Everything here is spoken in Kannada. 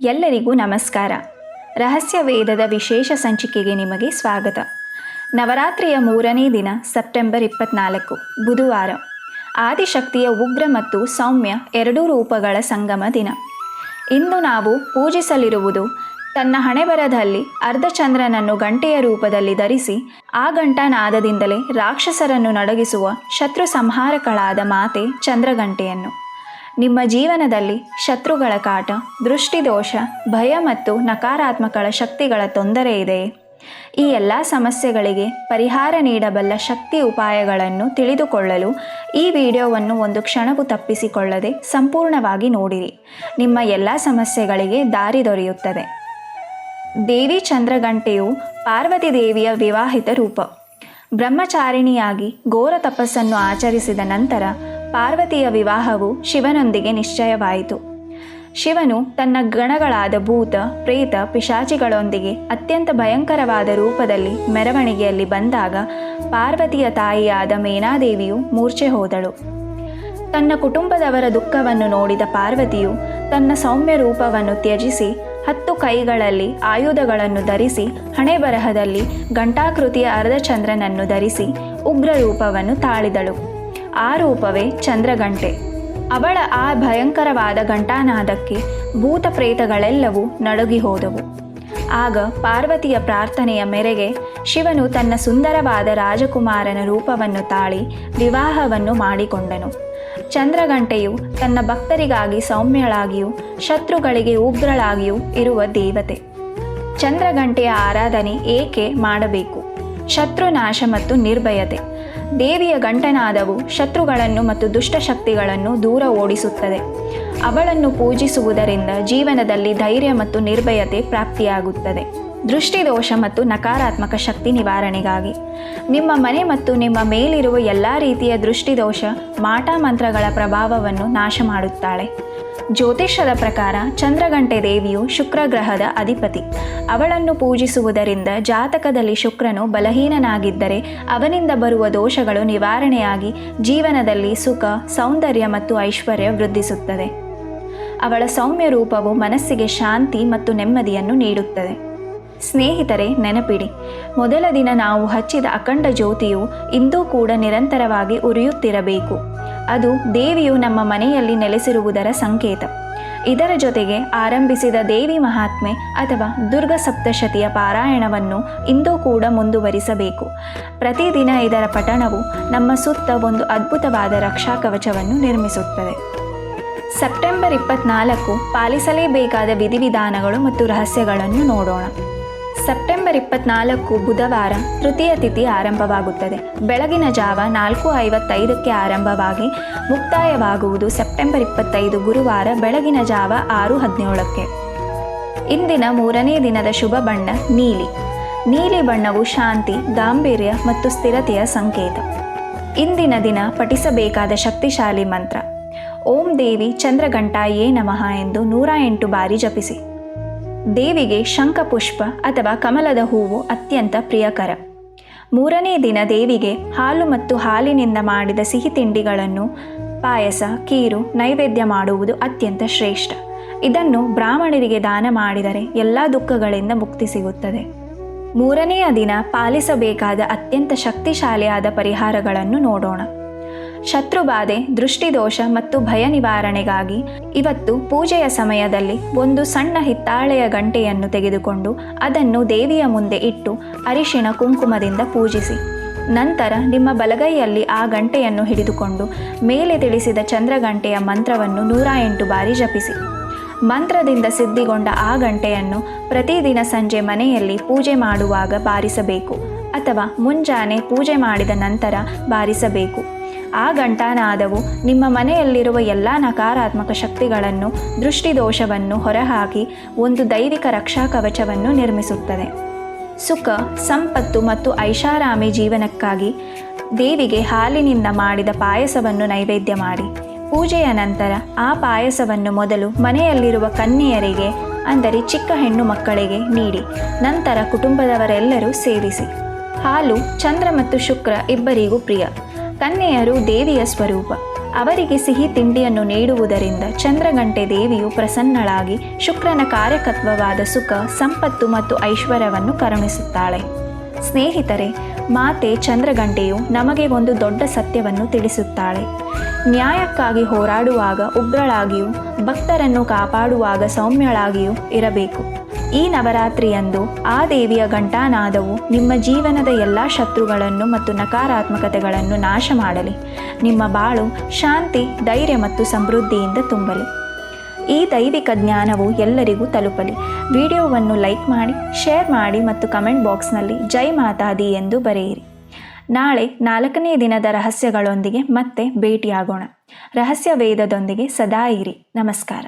ಎಲ್ಲರಿಗೂ ನಮಸ್ಕಾರ. ರಹಸ್ಯ ವೇದದ ವಿಶೇಷ ಸಂಚಿಕೆಗೆ ನಿಮಗೆ ಸ್ವಾಗತ. ನವರಾತ್ರಿಯ ಮೂರನೇ ದಿನ, ಸೆಪ್ಟೆಂಬರ್ ಇಪ್ಪತ್ನಾಲ್ಕು, ಬುಧವಾರ. ಆದಿಶಕ್ತಿಯ ಉಗ್ರ ಮತ್ತು ಸೌಮ್ಯ ಎರಡೂ ರೂಪಗಳ ಸಂಗಮ ದಿನ. ಇಂದು ನಾವು ಪೂಜಿಸಲಿರುವುದು ತನ್ನ ಹಣೆಬರದಲ್ಲಿ ಅರ್ಧಚಂದ್ರನನ್ನು ಗಂಟೆಯ ರೂಪದಲ್ಲಿ ಧರಿಸಿ, ಆ ಗಂಟಾನಾದದಿಂದಲೇ ರಾಕ್ಷಸರನ್ನು ನಡಗಿಸುವ ಶತ್ರು ಸಂಹಾರಕಳಾದ ಮಾತೆ ಚಂದ್ರಗಂಟೆಯನ್ನು. ನಿಮ್ಮ ಜೀವನದಲ್ಲಿ ಶತ್ರುಗಳ ಕಾಟ, ದೃಷ್ಟಿದೋಷ, ಭಯ ಮತ್ತು ನಕಾರಾತ್ಮಕಗಳ ಶಕ್ತಿಗಳ ತೊಂದರೆ ಇದೆಯೇ ಈ ಎಲ್ಲ ಸಮಸ್ಯೆಗಳಿಗೆ ಪರಿಹಾರ ನೀಡಬಲ್ಲ ಶಕ್ತಿ ಉಪಾಯಗಳನ್ನು ತಿಳಿದುಕೊಳ್ಳಲು ಈ ವಿಡಿಯೋವನ್ನು ಒಂದು ಕ್ಷಣವೂ ತಪ್ಪಿಸಿಕೊಳ್ಳದೆ ಸಂಪೂರ್ಣವಾಗಿ ನೋಡಿರಿ. ನಿಮ್ಮ ಎಲ್ಲ ಸಮಸ್ಯೆಗಳಿಗೆ ದಾರಿ ದೊರೆಯುತ್ತದೆ. ದೇವಿ ಚಂದ್ರಗಂಟೆಯು ಪಾರ್ವತಿ ದೇವಿಯ ವಿವಾಹಿತ ರೂಪ. ಬ್ರಹ್ಮಚಾರಿಣಿಯಾಗಿ ಘೋರ ತಪಸ್ಸನ್ನು ಆಚರಿಸಿದ ನಂತರ ಪಾರ್ವತಿಯ ವಿವಾಹವು ಶಿವನೊಂದಿಗೆ ನಿಶ್ಚಯವಾಯಿತು. ಶಿವನು ತನ್ನ ಗಣಗಳಾದ ಭೂತ, ಪ್ರೇತ, ಪಿಶಾಚಿಗಳೊಂದಿಗೆ ಅತ್ಯಂತ ಭಯಂಕರವಾದ ರೂಪದಲ್ಲಿ ಮೆರವಣಿಗೆಯಲ್ಲಿ ಬಂದಾಗ ಪಾರ್ವತಿಯ ತಾಯಿಯಾದ ಮೇನಾದೇವಿಯು ಮೂರ್ಛೆ ಹೋದಳು. ತನ್ನ ಕುಟುಂಬದವರ ದುಃಖವನ್ನು ನೋಡಿದ ಪಾರ್ವತಿಯು ತನ್ನ ಸೌಮ್ಯ ರೂಪವನ್ನು ತ್ಯಜಿಸಿ ಹತ್ತು ಕೈಗಳಲ್ಲಿ ಆಯುಧಗಳನ್ನು ಧರಿಸಿ, ಹಣೆ ಬರಹದಲ್ಲಿ ಘಂಟಾಕೃತಿಯ ಅರ್ಧಚಂದ್ರನನ್ನು ಧರಿಸಿ ಉಗ್ರ ರೂಪವನ್ನು ತಾಳಿದಳು. ಆ ರೂಪವೇ ಚಂದ್ರಗಂಟೆ ಅವಳ ಆ ಭಯಂಕರವಾದ ಘಂಟಾನಾದಕ್ಕೆ ಭೂತ ಪ್ರೇತಗಳೆಲ್ಲವೂ ನಡುಗಿ ಹೋದವು ಆಗ ಪಾರ್ವತಿಯ ಪ್ರಾರ್ಥನೆಯ ಮೇರೆಗೆ ಶಿವನು ತನ್ನ ಸುಂದರವಾದ ರಾಜಕುಮಾರನ ರೂಪವನ್ನು ತಾಳಿ ವಿವಾಹವನ್ನು ಮಾಡಿಕೊಂಡನು. ಚಂದ್ರಗಂಟೆಯು ತನ್ನ ಭಕ್ತರಿಗಾಗಿ ಸೌಮ್ಯಳಾಗಿಯೂ, ಶತ್ರುಗಳಿಗೆ ಉಗ್ರಳಾಗಿಯೂ ಇರುವ ದೇವತೆ. ಚಂದ್ರಗಂಟೆಯ ಆರಾಧನೆ ಏಕೆ ಮಾಡಬೇಕು? ಶತ್ರುನಾಶ ಮತ್ತು ನಿರ್ಭಯತೆ. ದೇವಿಯ ಗಂಟನಾದವು ಶತ್ರುಗಳನ್ನು ಮತ್ತು ದುಷ್ಟಶಕ್ತಿಗಳನ್ನು ದೂರ ಓಡಿಸುತ್ತದೆ. ಅವಳನ್ನು ಪೂಜಿಸುವುದರಿಂದ ಜೀವನದಲ್ಲಿ ಧೈರ್ಯ ಮತ್ತು ನಿರ್ಭಯತೆ ಪ್ರಾಪ್ತಿಯಾಗುತ್ತದೆ. ದೃಷ್ಟಿದೋಷ ಮತ್ತು ನಕಾರಾತ್ಮಕ ಶಕ್ತಿ ನಿವಾರಣೆಗಾಗಿ. ನಿಮ್ಮ ಮನೆ ಮತ್ತು ನಿಮ್ಮ ಮೇಲಿರುವ ಎಲ್ಲ ರೀತಿಯ ದೃಷ್ಟಿದೋಷ ಮಾಟ ಮಂತ್ರಗಳ ಪ್ರಭಾವವನ್ನು ನಾಶ ಮಾಡುತ್ತಾಳೆ. ಜ್ಯೋತಿಷ್ಯದ ಪ್ರಕಾರ ಚಂದ್ರಗಂಟೆ ದೇವಿಯು ಶುಕ್ರ ಗ್ರಹದ ಅಧಿಪತಿ. ಅವಳನ್ನು ಪೂಜಿಸುವುದರಿಂದ ಜಾತಕದಲ್ಲಿ ಶುಕ್ರನು ಬಲಹೀನನಾಗಿದ್ದರೆ ಅವನಿಂದ ಬರುವ ದೋಷಗಳು ನಿವಾರಣೆಯಾಗಿ ಜೀವನದಲ್ಲಿ ಸುಖ, ಸೌಂದರ್ಯ ಮತ್ತು ಐಶ್ವರ್ಯ ವೃದ್ಧಿಸುತ್ತದೆ. ಅವಳ ಸೌಮ್ಯ ರೂಪವು ಮನಸ್ಸಿಗೆ ಶಾಂತಿ ಮತ್ತು ನೆಮ್ಮದಿಯನ್ನು ನೀಡುತ್ತದೆ. ಸ್ನೇಹಿತರೆ, ನೆನಪಿಡಿ. ಮೊದಲ ದಿನ ನಾವು ಹಚ್ಚಿದ ಅಖಂಡ ಜ್ಯೋತಿಯು ಇಂದೂ ಕೂಡ ನಿರಂತರವಾಗಿ ಉರಿಯುತ್ತಿರಬೇಕು. ಅದು ದೇವಿಯು ನಮ್ಮ ಮನೆಯಲ್ಲಿ ನೆಲೆಸಿರುವುದರ ಸಂಕೇತ. ಇದರ ಜೊತೆಗೆ ಆರಂಭಿಸಿದ ದೇವಿ ಮಹಾತ್ಮೆ ಅಥವಾ ದುರ್ಗ ಸಪ್ತಶತಿಯ ಪಾರಾಯಣವನ್ನು ಇಂದೂ ಕೂಡ ಮುಂದುವರಿಸಬೇಕು. ಪ್ರತಿದಿನ ಇದರ ಪಠಣವು ನಮ್ಮ ಸುತ್ತ ಒಂದು ಅದ್ಭುತವಾದ ರಕ್ಷಾ ಕವಚವನ್ನು ನಿರ್ಮಿಸುತ್ತದೆ. ಸೆಪ್ಟೆಂಬರ್ ಇಪ್ಪತ್ನಾಲ್ಕು, ಪಾಲಿಸಲೇಬೇಕಾದ ವಿಧಿವಿಧಾನಗಳು ಮತ್ತು ರಹಸ್ಯಗಳನ್ನು ನೋಡೋಣ. ಸೆಪ್ಟೆಂಬರ್ ಇಪ್ಪತ್ನಾಲ್ಕು ಬುಧವಾರ ತೃತೀಯ ತಿಥಿ ಆರಂಭವಾಗುತ್ತದೆ. ಬೆಳಗಿನ ಜಾವ ನಾಲ್ಕು ಐವತ್ತೈದಕ್ಕೆ ಆರಂಭವಾಗಿ ಮುಕ್ತಾಯವಾಗುವುದು ಸೆಪ್ಟೆಂಬರ್ ಇಪ್ಪತ್ತೈದು ಗುರುವಾರ ಬೆಳಗಿನ ಜಾವ ಆರು ಹದಿನೇಳಕ್ಕೆ. ಇಂದಿನ ಮೂರನೇ ದಿನದ ಶುಭ ಬಣ್ಣ ನೀಲಿ. ನೀಲಿ ಬಣ್ಣವು ಶಾಂತಿ, ಗಾಂಭೀರ್ಯ ಮತ್ತು ಸ್ಥಿರತೆಯ ಸಂಕೇತ. ಇಂದಿನ ದಿನ ಪಠಿಸಬೇಕಾದ ಶಕ್ತಿಶಾಲಿ ಮಂತ್ರ. ಓಂ ದೇವಿ ಚಂದ್ರಘಂಟಾಯೇ ನಮಃ ಎಂದು ನೂರ ಎಂಟು ಬಾರಿ ಜಪಿಸಿ. ದೇವಿಗೆ ಶಂಖಪುಷ್ಪ ಅಥವಾ ಕಮಲದ ಹೂವು ಅತ್ಯಂತ ಪ್ರಿಯಕರ. ಮೂರನೇ ದಿನ ದೇವಿಗೆ ಹಾಲು ಮತ್ತು ಹಾಲಿನಿಂದ ಮಾಡಿದ ಸಿಹಿ ತಿಂಡಿಗಳನ್ನು ಪಾಯಸ, ಕೀರು, ನೈವೇದ್ಯ ಮಾಡುವುದು ಅತ್ಯಂತ ಶ್ರೇಷ್ಠ. ಇದನ್ನು ಬ್ರಾಹ್ಮಣರಿಗೆ ದಾನ ಮಾಡಿದರೆ ಎಲ್ಲ ದುಃಖಗಳಿಂದ ಮುಕ್ತಿ ಸಿಗುತ್ತದೆ. ಮೂರನೆಯ ದಿನ ಪಾಲಿಸಬೇಕಾದ ಅತ್ಯಂತ ಶಕ್ತಿಶಾಲಿಯಾದ ಪರಿಹಾರಗಳನ್ನು ನೋಡೋಣ. ಶತ್ರುಬಾಧೆ, ದೃಷ್ಟಿದೋಷ ಮತ್ತು ಭಯ ನಿವಾರಣೆಗಾಗಿ ಇವತ್ತು ಪೂಜೆಯ ಸಮಯದಲ್ಲಿ ಒಂದು ಸಣ್ಣ ಹಿತ್ತಾಳೆಯ ಗಂಟೆಯನ್ನು ತೆಗೆದುಕೊಂಡು ಅದನ್ನು ದೇವಿಯ ಮುಂದೆ ಇಟ್ಟು ಅರಿಶಿಣ ಕುಂಕುಮದಿಂದ ಪೂಜಿಸಿ. ನಂತರ ನಿಮ್ಮ ಬಲಗೈಯಲ್ಲಿ ಆ ಗಂಟೆಯನ್ನು ಹಿಡಿದುಕೊಂಡು ಮೇಲೆ ತಿಳಿಸಿದ ಚಂದ್ರಗಂಟೆಯ ಮಂತ್ರವನ್ನು ನೂರ ಎಂಟು ಬಾರಿ ಜಪಿಸಿ. ಮಂತ್ರದಿಂದ ಸಿದ್ಧಿಗೊಂಡ ಆ ಗಂಟೆಯನ್ನು ಪ್ರತಿದಿನ ಸಂಜೆ ಮನೆಯಲ್ಲಿ ಪೂಜೆ ಮಾಡುವಾಗ ಬಾರಿಸಬೇಕು ಅಥವಾ ಮುಂಜಾನೆ ಪೂಜೆ ಮಾಡಿದ ನಂತರ ಬಾರಿಸಬೇಕು. ಆ ಗಂಟಾನಾದವು ನಿಮ್ಮ ಮನೆಯಲ್ಲಿರುವ ಎಲ್ಲ ನಕಾರಾತ್ಮಕ ಶಕ್ತಿಗಳನ್ನು, ದೃಷ್ಟಿದೋಷವನ್ನು ಹೊರಹಾಕಿ ಒಂದು ದೈವಿಕ ರಕ್ಷಾ ಕವಚವನ್ನು ನಿರ್ಮಿಸುತ್ತದೆ. ಸುಖ, ಸಂಪತ್ತು ಮತ್ತು ಐಷಾರಾಮಿ ಜೀವನಕ್ಕಾಗಿ ದೇವಿಗೆ ಹಾಲಿನಿಂದ ಮಾಡಿದ ಪಾಯಸವನ್ನು ನೈವೇದ್ಯ ಮಾಡಿ. ಪೂಜೆಯ ನಂತರ ಆ ಪಾಯಸವನ್ನು ಮೊದಲು ಮನೆಯಲ್ಲಿರುವ ಕನ್ಯೆಯರಿಗೆ, ಅಂದರೆ ಚಿಕ್ಕ ಹೆಣ್ಣು ಮಕ್ಕಳಿಗೆ ನೀಡಿ. ನಂತರ ಕುಟುಂಬದವರೆಲ್ಲರೂ ಸೇವಿಸಿ. ಹಾಲು, ಚಂದ್ರ ಮತ್ತು ಶುಕ್ರ ಇಬ್ಬರಿಗೂ ಪ್ರಿಯ. ಕನ್ಯೆಯರು ದೇವಿಯ ಸ್ವರೂಪ. ಅವರಿಗೆ ಸಿಹಿ ತಿಂಡಿಯನ್ನು ನೀಡುವುದರಿಂದ ಚಂದ್ರಗಂಟೆ ದೇವಿಯು ಪ್ರಸನ್ನಳಾಗಿ ಶುಕ್ರನ ಕಾರ್ಯಕತ್ವವಾದ ಸುಖ, ಸಂಪತ್ತು ಮತ್ತು ಐಶ್ವರ್ಯವನ್ನು ಕರುಣಿಸುತ್ತಾಳೆ. ಸ್ನೇಹಿತರೆ, ಮಾತೆ ಚಂದ್ರಗಂಟೆಯು ನಮಗೆ ಒಂದು ದೊಡ್ಡ ಸತ್ಯವನ್ನು ತಿಳಿಸುತ್ತಾಳೆ. ನ್ಯಾಯಕ್ಕಾಗಿ ಹೋರಾಡುವಾಗ ಉಗ್ರಳಾಗಿಯೂ, ಭಕ್ತರನ್ನು ಕಾಪಾಡುವಾಗ ಸೌಮ್ಯಳಾಗಿಯೂ ಇರಬೇಕು. ಈ ನವರಾತ್ರಿಯಂದು ಆ ದೇವಿಯ ಘಂಟಾನಾದವು ನಿಮ್ಮ ಜೀವನದ ಎಲ್ಲ ಶತ್ರುಗಳನ್ನು ಮತ್ತು ನಕಾರಾತ್ಮಕತೆಗಳನ್ನು ನಾಶ ಮಾಡಲಿ. ನಿಮ್ಮ ಬಾಳು ಶಾಂತಿ, ಧೈರ್ಯ ಮತ್ತು ಸಮೃದ್ಧಿಯಿಂದ ತುಂಬಲಿ. ಈ ದೈವಿಕ ಜ್ಞಾನವು ಎಲ್ಲರಿಗೂ ತಲುಪಲಿ. ವಿಡಿಯೋವನ್ನು ಲೈಕ್ ಮಾಡಿ, ಶೇರ್ ಮಾಡಿ ಮತ್ತು ಕಮೆಂಟ್ ಬಾಕ್ಸ್ನಲ್ಲಿ ಜೈ ಮಾತಾದಿ ಎಂದು ಬರೆಯಿರಿ. ನಾಳೆ ನಾಲ್ಕನೇ ದಿನದ ರಹಸ್ಯಗಳೊಂದಿಗೆ ಮತ್ತೆ ಭೇಟಿಯಾಗೋಣ. ರಹಸ್ಯ ವೇದದೊಂದಿಗೆ ಸದಾ ಇರಿ. ನಮಸ್ಕಾರ.